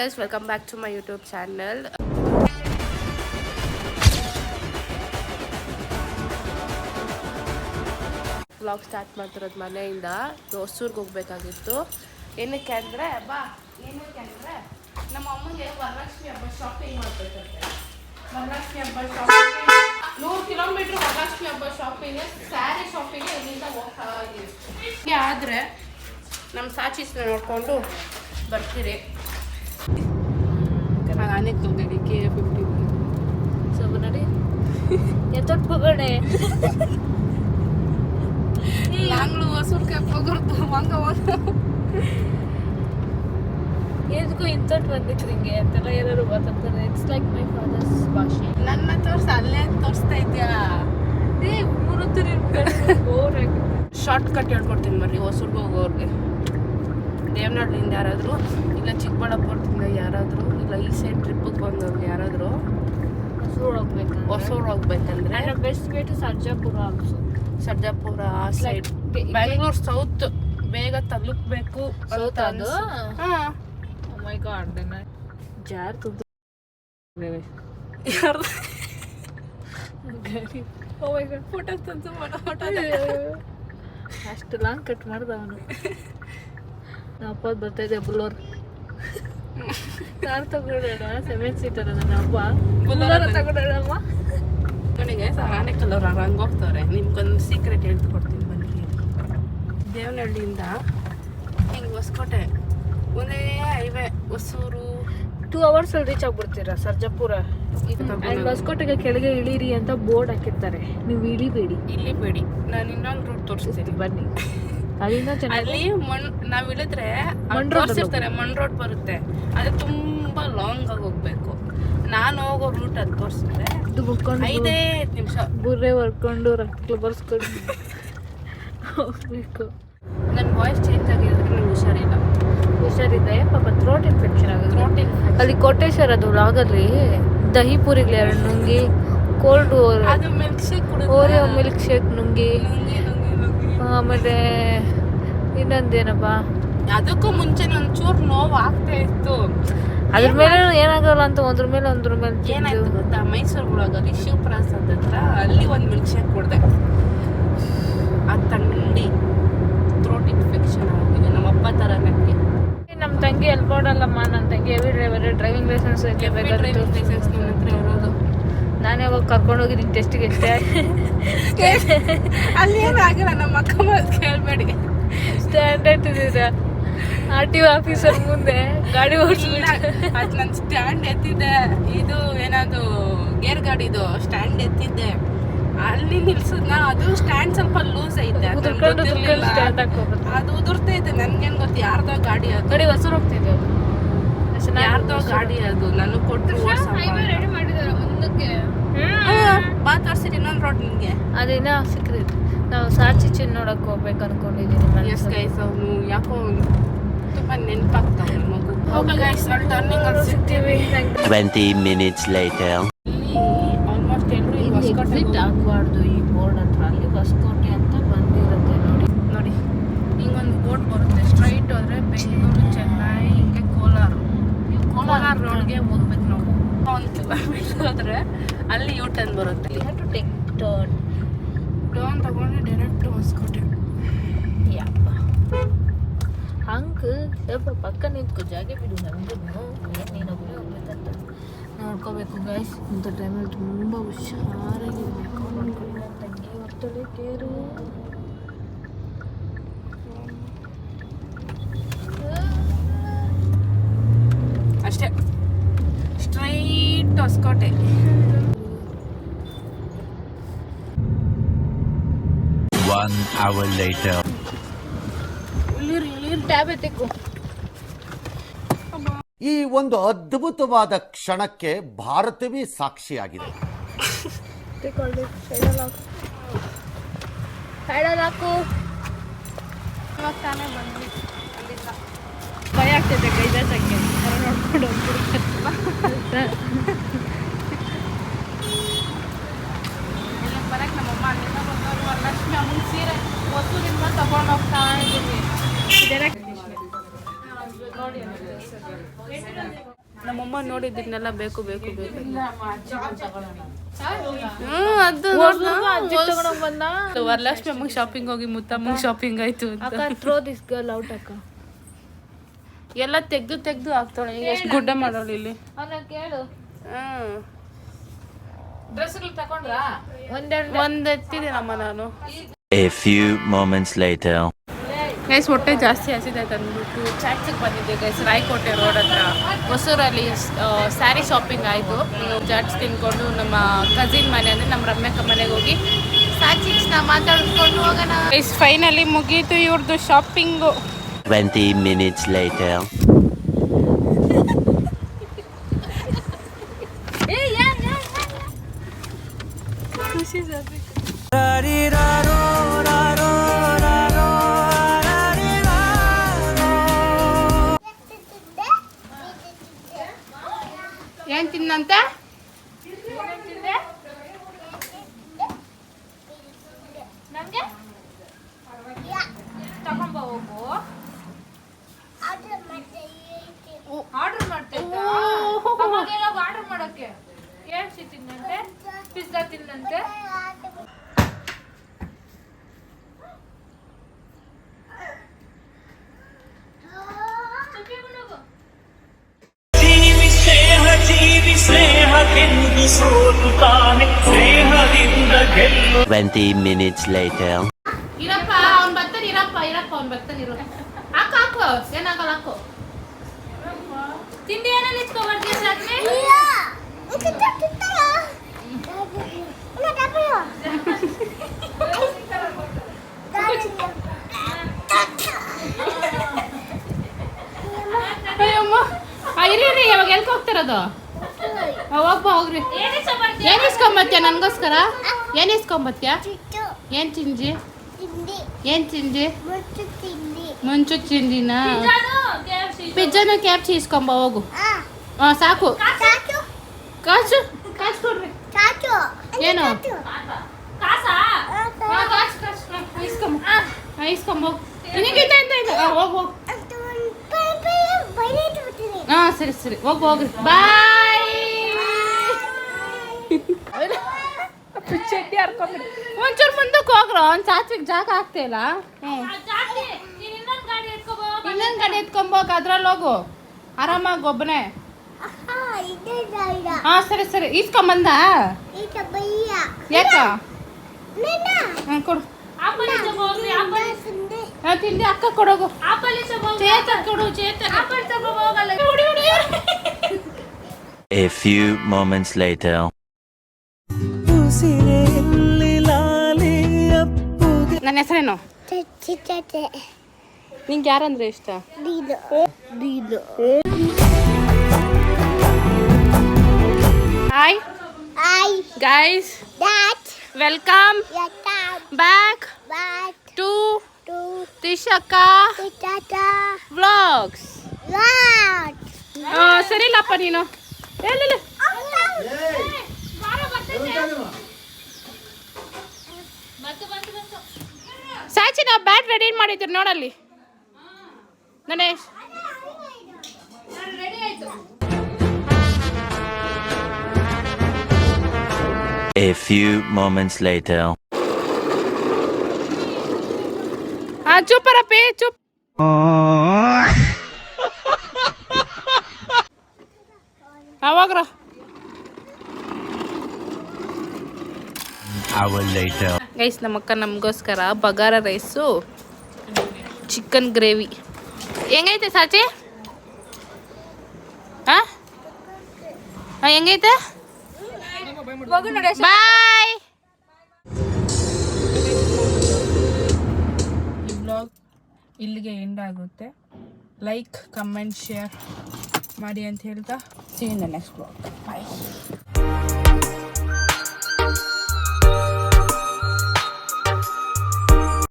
Guys welcome back to my YouTube channel vlog start ಮಾಡ್ತಿರೋದು ಮನೆಯಿಂದ ದೋಸೂರ್ಗೆ ಹೋಗ್ಬೇಕಾಗಿತ್ತು. ಏನಕ್ಕೆ ಅಂದರೆ, ಬಾ, ಏನಕ್ಕೆ ಅಂದರೆ ನಮ್ಮ ಅಮ್ಮಂಗೆ ವರಲಕ್ಷ್ಮಿ ಹಬ್ಬ ಶಾಪಿಂಗ್ ಮಾಡ್ಬೇಕಂತೆ. ವರಲಕ್ಷ್ಮಿ ಹಬ್ಬ ಶಾಪಿಂಗ್ ನೂರು ಕಿಲೋಮೀಟ್ರ್ ವರಲಕ್ಷ್ಮಿ ಹಬ್ಬ ಶಾಪಿಂಗ್ ಸ್ಯಾರಿ ಶಾಪಿಂಗ್ ಇಲ್ಲಿಂದ ಹೋಗ್ತಾ ಇದ್ದೀವಿ. ಆದರೆ ನಮ್ಮ ಸಾಚೀಸ್ನ ನೋಡಿಕೊಂಡು ಬರ್ತೀರಿ. ಆನೆ ತೊಗೊಂಡಿ ಕೆ ಫಿಫ್ಟಿ ಸೊ ನಡಿ ಎತ್ತೊಟ್ಟು ಹೋಗೋಣ ನಾಂಗ್ಳು ಹಸುರ್ಗೆ ಹೋಗೋದು ಹಂಗ ಎದಕ್ಕೂ ಇಂಥಟ್ಟು ಬಂದಿತ್ತು ಹಿಂಗೆ ಅಂತೆಲ್ಲ ಏನಾದ್ರು ಮಾತಾಡ್ತಾರೆ ಇಟ್ಸ್ ಲೈಕ್ ಮೈ ಫಾದರ್ಸ್ ಭಾಷೆ ನನ್ನ ತೋರ್ಸ ಅಲ್ಲೇ ತೋರಿಸ್ತಾ ಇದ್ಯಾ ಏ ಮೂರು ಬೋರ್ ಆಗುತ್ತೆ ಶಾರ್ಟ್ ಕಟ್ ಹೇಳ್ಕೊಡ್ತೀನಿ ಬರ್ರಿ ಹೊಸೂರ್ಗೆ ಹೋಗೋರ್ಗೆ ದೇವನಹಳ್ಳಿಯಿಂದ ಯಾರಾದರೂ ಇಲ್ಲ ಚಿಕ್ಕಬಳ್ಳಾಪುರದಿಂದ ಯಾರಾದರೂ ಇಲ್ಲ ಈ ಸೈಡ್ ಟ್ರಿಪ್ಪಿಗೆ ಬಂದವ್ರು ಯಾರಾದರೂ ಹೊಸೂರು ಹೋಗ್ಬೇಕು ಹೊಸೂರು ಹೋಗ್ಬೇಕಂದ್ರೆ best way to Sarjapur Sarjapur ಆ ಸೈಡ್ ಬೆಂಗ್ಳೂರು ಬ್ಯಾಂಗ್ಳೂರ್ ಸೌತ್ ಬೇಗ ತಲುಪಬೇಕು ಸೌತ್ ಅದು? ಮೈ ಗಾಡ್ ದೆನ್ ಜಾರ್ ತುದ್ದು ಓ ಮೈ ಗಾಡ್ ಫೋಟೋ ತಂದು ಫೋಟೋ ಅಷ್ಟು ಲಾಂಗ್ ಕಟ್ ಮಾಡ್ದ ಅವನು ಅಪ್ಪ ಬರ್ತಾ ಇದೆ ಬುಲ್ಲೋರ್ ಕಾರ್ ತಗೊಂಡೋಣ ಸೆವೆನ್ ಸೀಟರ್ ನನ್ನ ಅಪ್ಪ. ಬುಲ್ಲೋರ ತಗೊಂಡೋಣಮ್ಮ ನನಗೆ ಆನೆ ಕಲರ್ ಹಂಗೆ ಹೋಗ್ತವ್ರೆ. ನಿಮ್ಗೊಂದು ಸೀಕ್ರೆಟ್ ಹೇಳ್ಕೊಡ್ತೀನಿ ಬನ್ನಿ. ದೇವನಹಳ್ಳಿಯಿಂದ ಹಿಂಗೆ ಹೊಸಕೋಟೆ. ಒಂದೇ ಹೈವೇ ಹೊಸೂರು. ಟೂ ಅವರ್ಸ್ ಅಲ್ಲಿ ರೀಚ್ ಆಗ್ಬಿಡ್ತೀರಾ ಸರ್ಜಾಪುರ? ಅಂಡ್ ಹೊಸಕೋಟೆಗೆ ಕೆಳಗೆ ಇಳೀರಿ ಅಂತ ಬೋರ್ಡ್ ಹಾಕಿರ್ತಾರೆ. ನೀವು ಇಳಿಬೇಡಿ. ಇಳಿಬೇಡಿ. ಬೇಡಿ ನಾನು ಇನ್ನೊಂದು ರೂಟ್ ತೋರಿಸ್ತೀನಿ. ಬನ್ನಿ. ಅಲ್ಲಿಂದ ಅಲ್ಲಿ ಮಣ್ ನಾವ್ ಇಳಿದ್ರೆ ಮಣ್ road ತೋರಿಸಿರ್ತಾರೆ ಮಣ್ ರೋಡ್ ಬರುತ್ತೆ. ಅದು ತುಂಬಾ ಲಾಂಗ್ ಆಗಿ ಹೋಗ್ಬೇಕು. ನಾನು ಹೋಗೋ ರೂಟ್ ಅದು ತೋರಿಸಿದ್ರೆ ಇದು ಮುಕ್ಕೊಂಡು ಐದೇ ನಿಮಿಷ. ಬುರ್ರೆ ಹೊರ್ಕೊಂಡು ರಕ್ತ ಬರ್ಸ್ಕೊಂಡು ಹೋಗ್ಬೇಕು. ನನ್ನ ವಾಯ್ಸ್ ಚೇಂಜ್ ಆಗಿರೋದ್ರೆ ನಂಗೆ ಹುಷಾರಿಲ್ಲ. ಹುಷಾರಿದೆ ಪಾಪ ಥ್ರೋಟ್ ಇನ್ಫೆಕ್ಷನ್ ಆಗುತ್ತೆ ರೋಟಿನ್ ಅಲ್ಲಿ ಕೋಟೇಶ್ವರದು ಲಾಗಲ್ಲಿ ದಹಿ ಪೂರಿಗಳು ಎರಡು ನುಂಗಿ ಕೋಲ್ಡ್ ಅದು milk shake Oreo milk shake ನುಂಗಿ. ಆಮೇಲೆ ಇನ್ನೊಂದೇನಪ್ಪ? ಅದಕ್ಕೂ ಮುಂಚೆ ಒಂಚೂರು ನೋವು ಆಗ್ತಾ ಇತ್ತು. ಅದ್ರ ಮೇಲೆ ಏನಾಗಲ್ಲ ಅಂತ ಒಂದ್ರ ಮೇಲೆ ಒಂದ್ರ ಮೇಲೆ ಏನಾಯ್ತು ಗೊತ್ತಾ? ಮೈಸೂರು ಒಳಗಲ್ಲಿ ಶಿವಪ್ರಸಾದ್ ಹತ್ರ ಅಲ್ಲಿ ಒಂದು ಮಿಲ್ಕ್ ಶೇಕ್ ಕೊಡ್ದೆ. ಆ ತಂಡಿ ಥ್ರೋಟ್ ಇನ್ಫೆಕ್ಷನ್ ಆಗಿದೆ. ನಮ್ಮ ಅಪ್ಪ ಥರ ನನಗೆ ನಮ್ಮ ತಂಗಿ ಎಲ್ಲಿ ಕೊಡಲ್ಲಮ್ಮ ನನ್ನ ತಂಗಿ heavy driver driving licence driving licence ನನ್ನ ಹತ್ರ ನಾನು ಯಾವಾಗ ಕರ್ಕೊಂಡು ಹೋಗಿದ್ದೀನಿ ಟೆಸ್ಟ್ಗೆ ಅಷ್ಟೇ ಅಲ್ಲಿ ಆಗಿಲ್ಲ ನಮ್ಮ ಅಕ್ಕ ಮಾತು ಕೇಳಬೇಡಿ. ಸ್ಟ್ಯಾಂಡರ್ಡ್ ಇಟ್ಟಿದ್ದೀರ ಆರ್ ಟಿ ಒ ಆಫೀಸರ್ ಮುಂದೆ ಗಾಡಿ ಓಡಿಸಿಲ್ಲ ಅದು ನನ್ನ ಸ್ಟ್ಯಾಂಡ್ ಎತ್ತಿದ್ದೆ. ಇದು ಏನದು ಗೇರ್ ಗಾಡಿದು ಸ್ಟ್ಯಾಂಡ್ ಎತ್ತಿದ್ದೆ. ಅಲ್ಲಿ ನಿಲ್ಸಿದ್ನ ಅದು ಸ್ಟ್ಯಾಂಡ್ ಸ್ವಲ್ಪ ಲೂಸ್ ಐತೆ. ಅದು ಉದುರ್ತಾ ಉದುರ್ತೈತೆ ನನ್ಗೇನ್ ಗೊತ್ತು ಯಾರ್ದೋ ಗಾಡಿ ಅದು. ನೋಡಿ ಹೊಸರು ಹೋಗ್ತಿದ್ದೆ ಅದು. ಯಾರ್ದೋ ಗಾಡಿ ಅದು. ನನಗೆ ಕೊಟ್ಟು ತೋರ್ಸಿರಿ ಇನ್ನೊಂದು ರೋಡ್ ನಿಮಗೆ. ಅದೇನ ಸಿಕ್ಕಿದೆ ನಾವು ಸಾಚಿ ಚಿನ್ನ ನೋಡಕ್ ಹೋಗ್ಬೇಕು ಅನ್ಕೊಂಡಿದ್ದೀನಿ ಎಸ್ ಗೈಸ್ ಅವನು ಯಾಕೋ ತುಂಬ ನೆನಪಾಗ್ತಾವ ಮಗು. ಓಕೆ ಗೈಸ್ ಅಲ್ಲಿ ಟರ್ನಿಂಗ್ ಅಲ್ಲಿ ಸಿಗ್ತೀವಿ. 20 minutes later. ಇಲ್ಲಿ ಆಲ್ಮೋಸ್ಟ್ ಎಲ್ಲರೂ ಈಗ ಹೊಸಕೋಟೆಗೆ ಎಕ್ಸಿಟ್ ಆಗಬಾರ್ದು ಈ ಬೋರ್ಡ್ ಹತ್ರ ಅಲ್ಲಿ ಹೊಸಕೋಟೆ ಅಂತ ಬಂದಿರುತ್ತೆ ನೋಡಿ ನೋಡಿ ಹಿಂಗೊಂದು ಬೋಟ್ ಬರುತ್ತೆ ಸ್ಟ್ರೈಟ್ ಹೋದ್ರೆ ಬೆಂಗಳೂರು ಚೆನ್ನೈ ಹಿಂಗೆ ಕೋಲಾರ ಕೋಲಾರ ರೋಡ್ಗೆ ಹೋಗ್ಬೇಕು ನಾವು ಒಂದು ಕಿಲೋಮೀಟರ್ ಹೋದ್ರೆ ಅಲ್ಲಿ ಯೂ ಟರ್ನ್ ಬರುತ್ತೆ ಟು ಟೇಕ್ ಟರ್ನ್ ಟರ್ನ್ ತಗೊಂಡು ಡೈರೆಕ್ಟ್ ಹೊಸಕೋಟೆ ಯಪ್ಪ ಹಂಗೆ ಸ್ವಲ್ಪ ಪಕ್ಕ ನಿಂತ್ಕೊ ಜಾಗ ಬಿಡು ನಮಗೂ ನೀನೊಬ್ಬನೇ ಹೋಗ್ಬೇಕಂತ ನೋಡ್ಕೋಬೇಕು ಗಾಯ್ಸ್ ಇಂಥ ಟೈಮಲ್ಲಿ ತುಂಬ ಹುಷಾರಾಗಿ ನೋಡ್ಕೊಳ್ಳಿ ನನ್ನ ತಂಗಿ ಹೊರ್ತಳೆ ಕೇರು ಅಷ್ಟೇ. Straight Hoskote. One hour later. Tab ಎತ್ತಿಕ್ಕು ಈ ಒಂದು ಅದ್ಭುತವಾದ ಕ್ಷಣಕ್ಕೆ ಭಾರತವೇ ಸಾಕ್ಷಿಯಾಗಿದೆ. ತಗೊಳ್ಳಿ ಸೈಡಲ್ಲಿ ಹಾಕು ಸೈಡಲ್ಲಿ ಹಾಕು ಇವಾಗ ತಾನೇ ಬಂದ್ವಿ. ಅಲ್ಲಿಂದ. ಭಯ ಆಗ್ತೈತೆ ಕೈದಾಸಕ್ಕೆ ನೋಡ್ಕೊಂಡು ಹೋಗ್ಬಿಡ್ತಾರೆ ನಮ್ಮಮ್ಮ ನೋಡಿದ್ದನ್ನೆಲ್ಲ ಬೇಕು ಬೇಕು ಬೇಕು. ಇಲ್ಲ ಅಮ್ಮ, ಅಜ್ಜಿ ಬಂದ್ ಹ್ಮ್ ಅದು ವರಲಕ್ಷ್ಮಿ ಅಮ್ಮಂಗ್ ಶಾಪಿಂಗ್ ಹೋಗಿ ಮುತ್ತಮ್ಮಂಗ್ ಶಾಪಿಂಗ್ ಆಯ್ತು ಅಂತ. ಥ್ರೋ ದಿಸ್ ಗರ್ಲ್ ಔಟ್ ಅಕ್ಕ. ಎಲ್ಲ ತೆಗ್ದು ತೆಗ್ದು ಹಾಕ್ತಾಳೆ. ಎಷ್ಟು ಗುಡ್ಡ ಮಾಡೋಳು ಇಲ್ಲಿ. ಕೇಳು. ಹ್ಮ್. ಡ್ರೆಸ್ಗಳು ತಗೊಂಡ್ರಾ? ಒಂದೆರಡು ಒಂದ್ ಎತ್ತಿದ್ದೀನಮ್ಮ ನಾನು. A few moments later. Guys ಹೊಟ್ಟೆ ಜಾಸ್ತಿ ಹಸಿದೈತೆ ಅಂದ್ಬಿಟ್ಟು ಚಾಟ್ಸಿಗೆ ಬಂದಿದ್ದೆ ಗೈಸ್ ರಾಯಕೋಟೆ ರೋಡ್ ಹತ್ರ. ಹೊಸೂರಲ್ಲಿ ಸ್ಯಾರಿ ಶಾಪಿಂಗ್ ಆಯಿತು. ಚಾಟ್ಸ್ ತಿನ್ಕೊಂಡು ನಮ್ಮ ಕಸಿನ್ ಮನೆ ಅಂದರೆ ನಮ್ಮ ರಮ್ಯಕ್ಕ ಮನೆಗೆ ಹೋಗಿ ಸ್ಯಾಚಿಕ್ಸ್ನ ಮಾತಾಡ್ಕೊಂಡು ಹೋಗೋಣ. ಗೈಸ್ ಫೈನಲಿ ಮುಗೀತು ಇವ್ರದ್ದು ಶಾಪಿಂಗು 20 minutes later. ಏನು ತಿನ್ನಂತ? ನಮಗೆ ತಗೊಂಬ ಹೋಗು. ಆರ್ಡರ್ ಮಾಡ್ತಿದ್ದ ಆರ್ಡರ್ ಮಾಡೋಕ್ಕೆ. ಕೇಳ್ಸಿ ತಿನ್ನಂತೆ? ಪಿಜ್ಜಾ ತಿನ್ನಂತೆ? ಸ್ನೇಹಕ್ಕೆಂದು ಸೋತುತ್ತಾನೆ ಸ್ನೇಹದಿಂದ ಗೆಲ್ಲು 20 minutes later. ಇರಪ್ಪ ಅವ್ನು ಬರ್ತಾನೆ ಇರಪ್ಪ ಇರಪ್ಪ ಅವ್ನು ಬರ್ತಾನೆ ಇರು. ಹಾಕು ಹಾಕು ಏನಾಗಲ್ಲ ಹಾಕು. ತಿಂಡಿ ಏನೇನು ಇಟ್ಕೊಬರ್ತೀಯ ಸಾಕ್ನೆ ಅಯ್ಯಮ್ಮ ಇರಿ ಇರಿ ಯಾವಾಗ ಎಲ್ಕ್ ಹೋಗ್ತಿರೋದು ಆ, ಹೋಗ್ಬಾ ಹೋಗ್ರಿ ಏನು ಇಸ್ಕೊಂಬತ್ತೀಯ ನನಗೋಸ್ಕರ ಏನ್ ಇಸ್ಕೊಂಬತ್ತೀಯ ಏನ್ ಚಿಂಜಿ ಏನ್ ಚಿಂಜಿ ಮುಂಚು ಚಿಂಜಿನ ಪಿಜ್ಜಾನು ಕ್ಯಾಪ್ಸಿ ಇಸ್ಕೊಂಬ ಹೋಗು ಹಾ ಸಾಕು ಕಾಸು ಕಾಸು ಕೊಡ್ರಿ ಏನು ಇಸ್ಕೊಂಬ ಹಾ, ನಿನಗಿಂತ ಹೋಗು ಹೋಗು ಸರಿ ಸರಿ ಹೋಗು ಹೋಗ್ರಿ ಬಾಯ್ ಚಟ್ನಿ ಹರ್ಕೊಂಬಿಡಿ ಒಂಚೂರು ಮುಂದಕ್ಕೆ ಹೋಗ್ರ ಒಂದು ಸಾಚಿಗೆ ಜಾಗ ಜಾಸ್ತಿ ನೀನ್ ಇನ್ನೊಂದ್ ಗಾಡಿ ಎತ್ಕೊಂಬೋಗ ಅದ್ರಲ್ಲಿ ಹೋಗು. ಆರಾಮಾಗಿ ಒಬ್ಬನೇ ಹಾ ಸರಿ ಸರಿ. ಈಸ್ಕೊಂಬಂದ? ಯಾಕ? ಕೊಡು. ತಿಂಡಿ ಅಕ್ಕ ಕೊಡೋಗು. ಚೇತ ಕೊಡು ಚೇತ. A few moments later. ನನ್ನ ಹೆಸರೇನು? ನಿಂಗೆ ಯಾರಂದ್ರೆ ಇಷ್ಟ? Hi guys welcome back to ತ್ರಿಷಕ್ಕ vlogs ಸರಿಲ್ಲಪ್ಪ ನೀನು. ಎಲ್ಲಿಲ್ಲ ಸಾಚಿ ನಾವು ಬ್ಯಾಟ್ ರೆಡಿ ಮಾಡಿದ್ರು ನೋಡಲ್ಲಿ ಗಣೇಶ್ ರೆಡಿ ಆಯ್ತು A few moments later. ಹಾ ಚೂಪರಪ್ಪಿ ಚುಪ್ ಅವಾಗ್ರ Hour later. ಗೈಸ್ ನಮ್ಮಕ್ಕ ನಮಗೋಸ್ಕರ ಬಗಾರ ರೈಸು ಚಿಕನ್ ಗ್ರೇವಿ ಹೆಂಗೈತೆ ಸಾಚಿ? ಹಾ? ಹೆಂಗೈತೆ? ಬಾಯ್ ಈ ಇಲ್ಲಿಗೆ ಎಂಡ್ ಆಗುತ್ತೆ. ಲೈಕ್ ಕಮೆಂಟ್ ಶೇರ್ ಮಾಡಿ ಅಂತ ಹೇಳ್ತಾ ಸಿ ನೆಕ್ಸ್ಟ್ ಬ್ಲಾಗ್ ಬಾಯ್